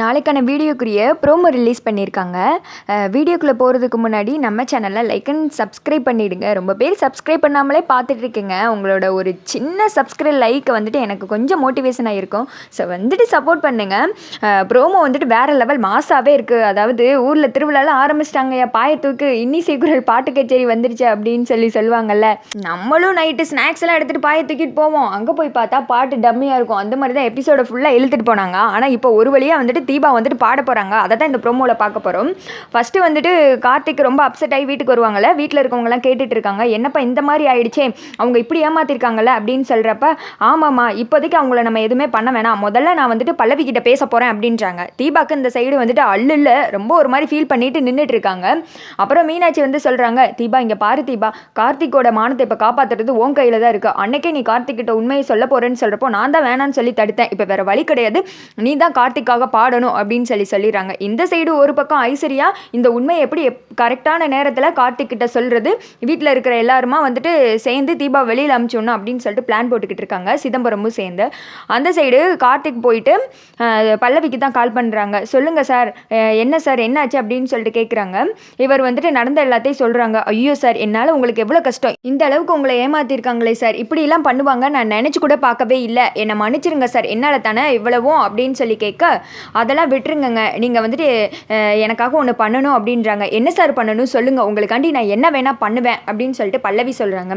நாளைக்கான வீடியோக்குரிய promo release பண்ணியிருக்காங்க. வீடியோக்குள்ளே போகிறதுக்கு முன்னாடி நம்ம சேனலில் லைக் அண்ட் சப்ஸ்கிரைப் பண்ணிவிடுங்க ரொம்ப பேர் சப்ஸ்கிரைப் பண்ணாமலே பார்த்துட்டு இருக்கீங்க உங்களோட ஒரு சின்ன சப்ஸ்கிரைப் லைக் வந்துட்டு எனக்கு கொஞ்சம் மோட்டிவேஷனாக இருக்கும் ஸோ வந்துட்டு சப்போர்ட் பண்ணுங்கள் ப்ரோமோ வந்துட்டு வேறு லெவல் மாசாவே இருக்குது அதாவது ஊரில் திருவிழாலாம் ஆரம்பிச்சிட்டாங்கய்யா பாயத்தூக்கு இன்னிசை குரல் பாட்டு கச்சேரி வந்துருச்சு அப்படின்னு சொல்லி சொல்லுவாங்கல்ல. நம்மளும் நைட்டு ஸ்நாக்ஸ் எல்லாம் எடுத்துகிட்டு பாய தூக்கிட்டு போவோம். அங்கே போய் பார்த்தா பாட்டு டம்மியாக இருக்கும். அந்த மாதிரி தான் எபிசோட ஃபுல்லாக இழுத்துட்டு போனாங்க. ஆனால் இப்போ ஒரு வழியாக வந்துட்டு தீபா வந்துட்டு பாட போகிறாங்க அதை தான் இந்த ப்ரோமோவில் பார்க்க போகிறோம் ஃபஸ்ட்டு வந்துட்டு கார்த்திக் ரொம்ப அப்செட் ஆகி வீட்டுக்கு வருவாங்கல்ல. வீட்டில் இருக்கவங்கலாம் கேட்டுட்டு இருக்காங்க. என்னப்பா இந்த மாதிரி ஆயிடுச்சே? அவங்க இப்படி ஏமாத்திருக்காங்கல்ல? அப்படின்னு சொல்கிறப்ப ஆமாம்மா இப்போதைக்கு அவங்கள நம்ம எதுவுமே பண்ண வேணாம். முதல்ல நான் வந்துட்டு பல்லவி கிட்ட பேச போகிறேன் அப்படின்றாங்க. தீபாக்கு இந்த சைடு வந்துட்டு அள்ளுல ரொம்ப ஒரு மாதிரி ஃபீல் பண்ணிட்டு நின்றுட்டு இருக்காங்க. அப்புறம் மீனாட்சி வந்து சொல்கிறாங்க தீபா இங்கே பாரு தீபா. கார்த்திக்கோட மானத்தை இப்போ காப்பாற்றுறது உன் கையில் தான் இருக்குது அன்னைக்கே நீ கார்த்திக் கிட்ட உண்மையை சொல்ல போகிறேன்னு சொல்கிறப்போ நான் தான் வேணான்னு சொல்லி தடுத்தேன். இப்போ வேறு வழி கிடையாது. நீ தான் கார்த்திக்காக பாட பாடணும் அப்படின்னு சொல்லி சொல்லிடுறாங்க. இந்த சைடு ஒரு பக்கம் ஐஸ்வர்யா இந்த உண்மையை எப்படி கரெக்டான நேரத்தில் கார்த்திக் கிட்ட சொல்கிறது வீட்டில் இருக்கிற எல்லாருமா வந்துட்டு சேர்ந்து தீபா வெளியில் அமுச்சோணும் அப்படின்னு சொல்லிட்டு பிளான் போட்டுக்கிட்டு இருக்காங்க சிதம்பரமும் சேர்ந்து. அந்த சைடு கார்த்திக் போயிட்டு பல்லவிக்கு தான் கால் பண்ணுறாங்க சொல்லுங்கள் சார் என்ன சார் என்னாச்சு அப்படின்னு சொல்லிட்டு கேட்குறாங்க இவர் வந்துட்டு நடந்த எல்லாத்தையும் சொல்கிறாங்க ஐயோ சார் என்னால் உங்களுக்கு எவ்வளோ கஷ்டம். இந்த அளவுக்கு உங்களை ஏமாத்திருக்காங்களே சார். இப்படிலாம் பண்ணுவாங்க நான் நினச்சி கூட பார்க்கவே இல்லை. என்னை மன்னிச்சிருங்க சார். என்னால் தானே இவ்வளவும் அப்படின்னு சொல்லி கேட்க அதெல்லாம் விட்டுருங்கங்க. நீங்கள் வந்துட்டு எனக்காக ஒன்று பண்ணணும் அப்படின்றாங்க. என்ன சார் பண்ணணும்? சொல்லுங்கள் உங்களுக்காண்டி நான் என்ன வேணால் பண்ணுவேன் அப்படின்னு சொல்லிட்டு பல்லவி சொல்கிறாங்க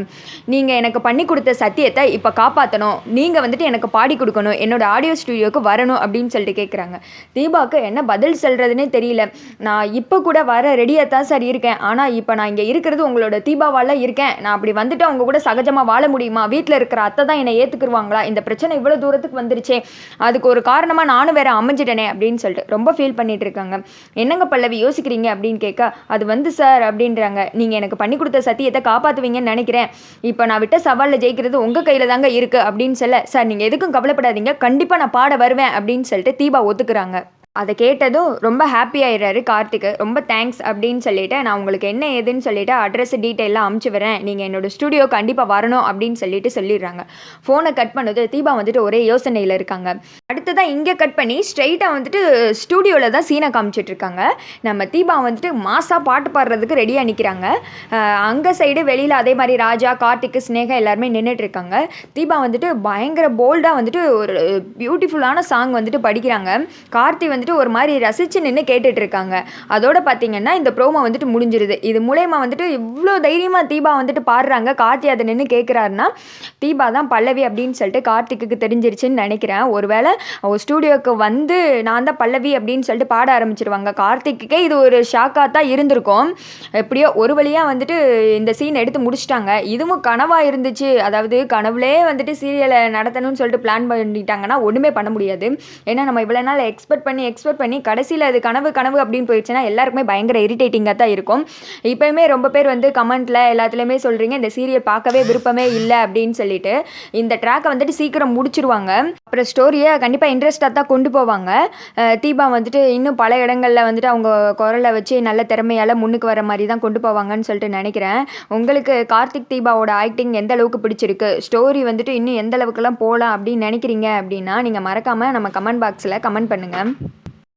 நீங்கள் எனக்கு பண்ணி கொடுத்த சத்தியத்தை இப்போ காப்பாற்றணும் நீங்கள் வந்துட்டு எனக்கு பாடி கொடுக்கணும். என்னோட ஆடியோ ஸ்டுடியோவுக்கு வரணும் அப்படின்னு சொல்லிட்டு கேட்குறாங்க தீபாவுக்கு என்ன பதில் சொல்கிறதுனே தெரியல. நான் இப்போ கூட வர ரெடியாக தான் சார் இருக்கேன். ஆனால் இப்போ நான் இங்கே இருக்கிறது உங்களோட தீபாவால் இருக்கேன். நான் அப்படி வந்துட்டு அவங்க கூட சகஜமாக வாழ முடியுமா? வீட்டில் இருக்கிற அத்தை தான் என்னை ஏற்றுக்குருவாங்களா இந்த பிரச்சனை இவ்வளோ தூரத்துக்கு வந்துருச்சே. அதுக்கு ஒரு காரணமாக நானும் வேற அமைஞ்சிட்டேனே. அப்படின்னு சொல்லிட்டு ரொம்ப ஃபீல் பண்ணிட்டு இருக்காங்க என்னங்க பல்லவி யோசிக்கிறீங்க? அப்படின்னு கேட்க அது வந்து சார் அப்படின்றாங்க. நீங்கள் எனக்கு பண்ணி கொடுத்த சத்தியத்தை காப்பாற்றுவீங்கன்னு நினைக்கிறேன். இப்போ நான் விட்ட சவாலில் ஜெயிக்கிறது உங்கள் கையில் தாங்க இருக்குது அப்படின்னு சொல்ல சார் நீங்கள் எதுக்கும் கவலைப்படாதீங்க. கண்டிப்பாக நான் பாட வருவேன் அப்படின்னு சொல்லிட்டு தீபா ஒத்துக்கிறாங்க அதை கேட்டதும் ரொம்ப ஹாப்பி ஆயிடுறாரு கார்த்திக்கு. ரொம்ப தேங்க்ஸ் அப்படின்னு சொல்லிட்டு நான் உங்களுக்கு என்ன ஏதுன்னு சொல்லிட்டு அட்ரஸ் டீட்டெயிலாம் அமுச்சு வரேன் நீங்கள் என்னோடய ஸ்டுடியோ கண்டிப்பாக வரணும் அப்படின்னு சொல்லிட்டு சொல்லிடுறாங்க. ஃபோனை கட் பண்ணது தீபா வந்துட்டு ஒரே யோசனையில் இருக்காங்க. அடுத்ததான் இங்கே கட் பண்ணி ஸ்ட்ரைட்டாக வந்துட்டு ஸ்டூடியோவில் தான் சீனை காமிச்சிட்ருக்காங்க நம்ம தீபா வந்துட்டு மாசாக பாட்டு பாடுறதுக்கு ரெடியாக நிற்கிறாங்க அங்கே சைடு வெளியில் அதே மாதிரி ராஜா கார்த்திக் ஸ்னேகா எல்லாருமே நின்றுட்டு இருக்காங்க. தீபா வந்துட்டு பயங்கர போல்டாக வந்துட்டு ஒரு பியூட்டிஃபுல்லான சாங் வந்துட்டு படிக்கிறாங்க. கார்த்தி வந்து வந்துட்டு ஒரு மாதிரி ரசித்து நின்று கேட்டுட்டு இருக்காங்க அதோட பார்த்தீங்கன்னா இந்த ப்ரோமோ வந்துட்டு முடிஞ்சிருது. இது மூலயமா வந்துட்டு இவ்வளோ தைரியமாக தீபா வந்துட்டு பாடுறாங்க. கார்த்தி அதை நின்று கேட்குறாருன்னா தீபா தான் பல்லவி அப்படின்னு சொல்லிட்டு கார்த்திக்கு தெரிஞ்சிருச்சுன்னு நினைக்கிறேன். ஒருவேளை ஸ்டூடியோவுக்கு வந்து நான் தான் பல்லவி அப்படின்னு சொல்லிட்டு பாட ஆரம்பிச்சிருவாங்க. கார்த்திக்கே இது ஒரு ஷாக்காக தான் இருந்திருக்கும். எப்படியோ ஒரு வழியாக வந்துட்டு இந்த சீன் எடுத்து முடிச்சிட்டாங்க. இதுவும் கனவாக இருந்துச்சு. அதாவது கனவுலே வந்துட்டு சீரியலை நடத்தணும்னு சொல்லிட்டு பிளான் பண்ணிட்டாங்கன்னா ஒன்றுமே பண்ண முடியாது. ஏன்னா நம்ம இவ்வளோ நாள் எக்ஸ்பெக்ட் பண்ணி எக்ஸ்பெக்ட் பண்ணி கடைசியில் அது கனவு கனவு அப்படின்னு போயிடுச்சுன்னா எல்லாருக்குமே பயங்கர இரிட்டேட்டிங்காக தான் இருக்கும். இப்போயுமே ரொம்ப பேர் வந்து கமெண்ட்டில் எல்லாத்துலேயுமே சொல்கிறீங்க இந்த சீரியல் பார்க்கவே விருப்பமே இல்லை அப்படின்னு சொல்லிட்டு இந்த ட்ராக்கை வந்துட்டு சீக்கிரம் முடிச்சிருவாங்க. அப்புறம் ஸ்டோரியை கண்டிப்பாக இன்ட்ரெஸ்ட்டாக தான் கொண்டு போவாங்க. தீபா வந்துட்டு இன்னும் பல இடங்களில் வந்துட்டு அவங்க குரலை வச்சு நல்ல திறமையால் முன்னுக்கு வர மாதிரி தான் கொண்டு போவாங்கன்னு சொல்லிட்டு நினைக்கிறேன். உங்களுக்கு கார்த்திக் தீபாவோட ஆக்டிங் எந்த அளவுக்கு பிடிச்சிருக்கு? ஸ்டோரி வந்துட்டு இன்னும் எந்த அளவுக்குலாம் போகலாம் அப்படின்னு நினைக்கிறீங்க அப்படின்னா நீங்கள் மறக்காமல் நம்ம கமெண்ட் பாக்ஸில் கமெண்ட் பண்ணுங்கள்